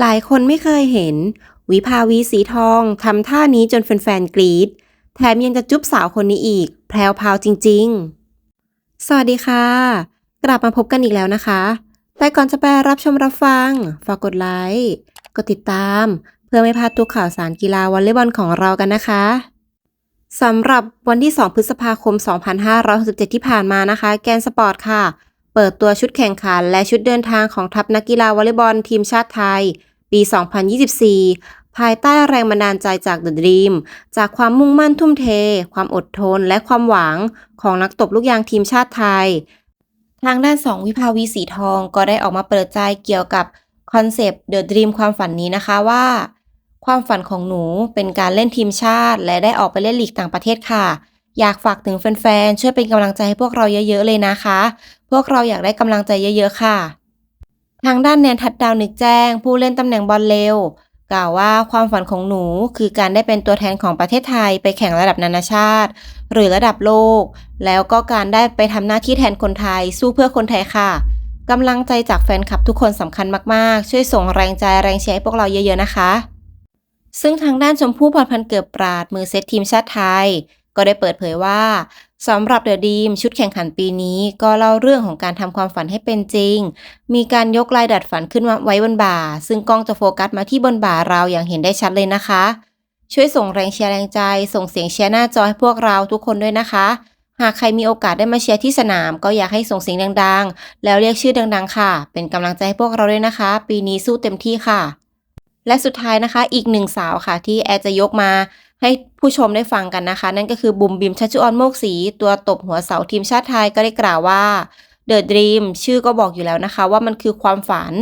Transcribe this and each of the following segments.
หลายคนไม่เคยเห็น วิภาวีสีทองทำท่านี้จนแฟนๆกรี๊ดแถมยังจะจุ๊บสาวคนนี้อีก แพรวพาวจริงๆ สวัสดีค่ะ กลับมาพบกันอีกแล้วนะคะ แต่ก่อนจะไปรับชมรับฟัง ฝากกดไลค์ กดติดตาม เพื่อไม่พลาดทุกข่าวสารกีฬาวอลเลย์บอลของเรากันนะคะสำหรับวันที่ 2 พฤษภาคม 2567 ที่ผ่านมานะคะ แกนสปอร์ตค่ะ เปิดตัวชุดแข่งขันและชุดเดินทางของทัพนักกีฬาวอลเลย์บอลทีมชาติไทย ปี 2024 ภายใต้แรงบันดาลใจจาก The Dream จากความมุ่งมั่นทุ่มเท ความอดทน และความหวังของนักตบลูกยางทีมชาติไทย ทางด้าน2วิภาวีสีทองก็ได้ออกมาเปิดใจเกี่ยวกับคอนเซปต์ The Dream ความฝันนี้นะคะว่า ความฝันของหนูเป็นการเล่นทีมชาติ และได้ออกไปเล่นลีกต่างประเทศค่ะ อยากฝากถึงแฟนๆ ช่วยเป็นกำลังใจให้พวกเราเยอะๆเลยนะคะ พวกเราอยากได้กำลังใจเยอะๆค่ะ ทางด้านแนนทัดดาวนึกแจ้ง ผู้เล่นตำแหน่งบอลเร็วกล่าวว่าความฝันของหนูคือการได้เป็นตัวแทนของประเทศไทยไปแข่งระดับนานาชาติ หรือระดับโลก แล้วก็การได้ไปทำหน้าที่แทนคนไทย สู้เพื่อคนไทยค่ะกำลังใจจากแฟนคลับทุกคนสำคัญมากๆ ช่วยส่งแรงใจแรงเชียร์ให้พวกเราเยอะๆนะคะ ซึ่งทางด้านชมพู่พรพันเกิดปราดมือเซตทีมชาติไทย ก็ได้เปิดเผยว่าสำหรับเดอะดีมชุดแข่งขันปีนี้ก็เล่าเรื่องของการทำความฝันให้เป็นจริง มีการยกลายดัดฝันขึ้นมาไว้บนบ่า ซึ่งกล้องจะโฟกัสมาที่บนบ่าเราอย่างเห็นได้ชัดเลยนะคะ ช่วยส่งแรงเชียร์แรงใจ ส่งเสียงเชียร์หน้าจอให้พวกเราทุกคนด้วยนะคะ หากใครมีโอกาสได้มาเชียร์ที่สนาม ก็อยากให้ส่งเสียงดังๆ แล้วเรียกชื่อดังๆ ค่ะ เป็นกำลังใจให้พวกเราด้วยนะคะ ปีนี้สู้เต็มที่ค่ะ และสุดท้ายนะคะ อีกหนึ่งสาวค่ะที่แอร์จะยกมา ให้ผู้ชมได้ฟังกันนะคะ นั่นก็คือบุมบิมชัชชุออนโมกศรีตัวตบหัวเสาทีมชาติไทยก็ได้กล่าวว่า The Dream ชื่อก็บอกอยู่แล้วนะคะ ว่ามันคือความฝัน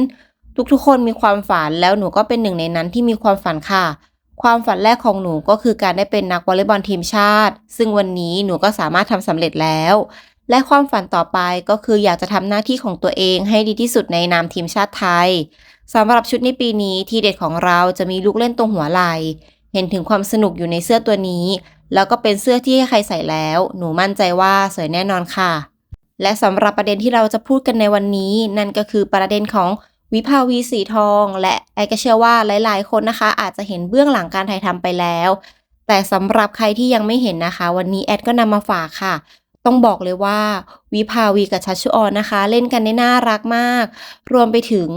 ทุกๆ คนมีความฝันแล้วหนูก็เป็นหนึ่งในนั้นที่มีความฝันค่ะ ความฝันแรกของหนูก็คือการได้เป็นนักวอลเลย์บอลทีมชาติ ซึ่งวันนี้หนูก็สามารถทำสำเร็จแล้ว และความฝันต่อไปก็คืออยากจะทำหน้าที่ของตัวเองให้ดีที่สุดในนามทีมชาติไทยสำหรับชุดในปีนี้ทีเด็ดของเราจะมีลูกเล่นตรงหัวไหล่ เห็นถึงความสนุกอยู่ในเสื้อตัวนี้ แล้วก็เป็นเสื้อที่ใครใส่แล้ว หนูมั่นใจว่าสวยแน่นอนค่ะ และสำหรับประเด็นที่เราจะพูดกันในวันนี้ นั่นก็คือประเด็นของวิภาวีสีทอง และแอก็เชื่อว่าหลาย ๆ คนนะคะ อาจจะเห็นเบื้องหลังการถ่ายทำไปแล้ว แต่สำหรับใครที่ยังไม่เห็นนะคะ วันนี้แอดก็นำมาฝากค่ะต้องบอกเลยว่าวิภาวีกับชัชชุออนนะคะ เล่นกันได้น่ารักมาก รวมไปถึง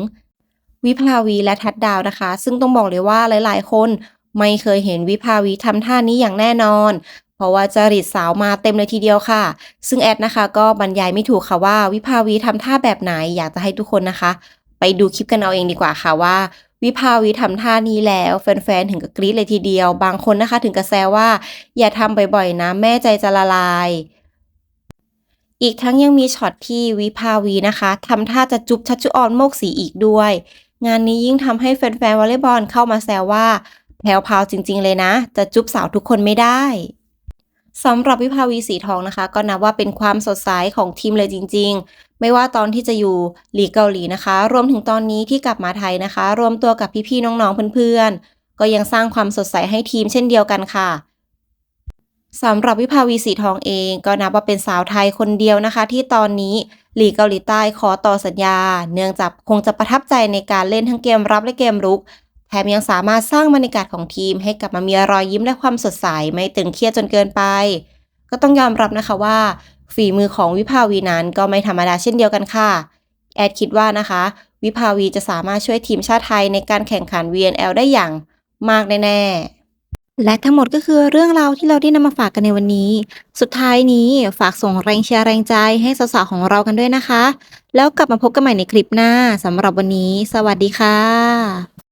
วิภาวีและทัดดาวนะคะ ซึ่งต้องบอกเลยว่าหลาย ๆ คน ไม่เคยเห็นวิภาวีทำท่านี้อย่างแน่นอน เพราะว่าจริตสาวมาเต็มเลยทีเดียวค่ะ ซึ่งแอดนะคะก็บรรยายไม่ถูกค่ะว่าวิภาวีทำท่าแบบไหนอยากจะให้ทุกคนนะคะ ไปดูคลิปกันเอาเองดีกว่าค่ะว่าวิภาวีทำท่านี้แล้วแฟนๆ ถึงกับกรี๊ดเลยทีเดียว บางคนนะคะถึงกับแซวว่า อย่าทำบ่อยๆนะแม่ใจจะละลาย อีกทั้งยังมีช็อตที่วิภาวีนะคะทำท่าจะจุ๊บชัชชุออนโมกสีอีกด้วย งานนี้ยิ่งทำให้แฟนๆวอลเลย์บอลเข้ามาแซวว่า แพรวพาวจริง ๆ เลยนะ จะจุ๊บสาวทุกคนไม่ได้สำหรับวิภาวีสีทองนะคะ ก็นับว่าเป็นความสดใสของทีมเลยจริง ๆ ไม่ว่าตอนที่จะอยู่หลีกเกาหลีนะคะ รวมถึงตอนนี้ที่กลับมาไทยนะคะ รวมตัวกับพี่ๆน้องๆเพื่อนๆ ก็ยังสร้างความสดใสให้ทีมเช่นเดียวกันค่ะสำหรับวิภาวีสีทองเองก็นับว่าเป็นสาวไทยคนเดียวนะคะ ที่ตอนนี้หลีกเกาหลีใต้ขอต่อสัญญา เนื่องจากคงจะประทับใจในการเล่นทั้งเกมรับและเกมรุก แถมยังสามารถสร้างบรรยากาศของทีม ให้กลับมามีรอยยิ้มและความสดใสไม่ตึงเครียดจนเกินไป ก็ต้องยอมรับนะคะว่า ฝีมือของวิภาวีนั้นก็ไม่ธรรมดาเช่นเดียวกันค่ะ แอดคิดว่านะคะ วิภาวีจะสามารถช่วยทีมชาติไทยในการแข่งขัน VNL ได้อย่างมากแน่ๆ และทั้งหมดก็คือเรื่องราวที่เราได้นำมาฝากกันในวันนี้ สุดท้ายนี้ฝากส่งแรงเชียร์แรงใจให้สาวๆของเรากันด้วยนะคะ แล้วกลับมาพบกันใหม่ในคลิปหน้าสำหรับวันนี้ สวัสดีค่ะ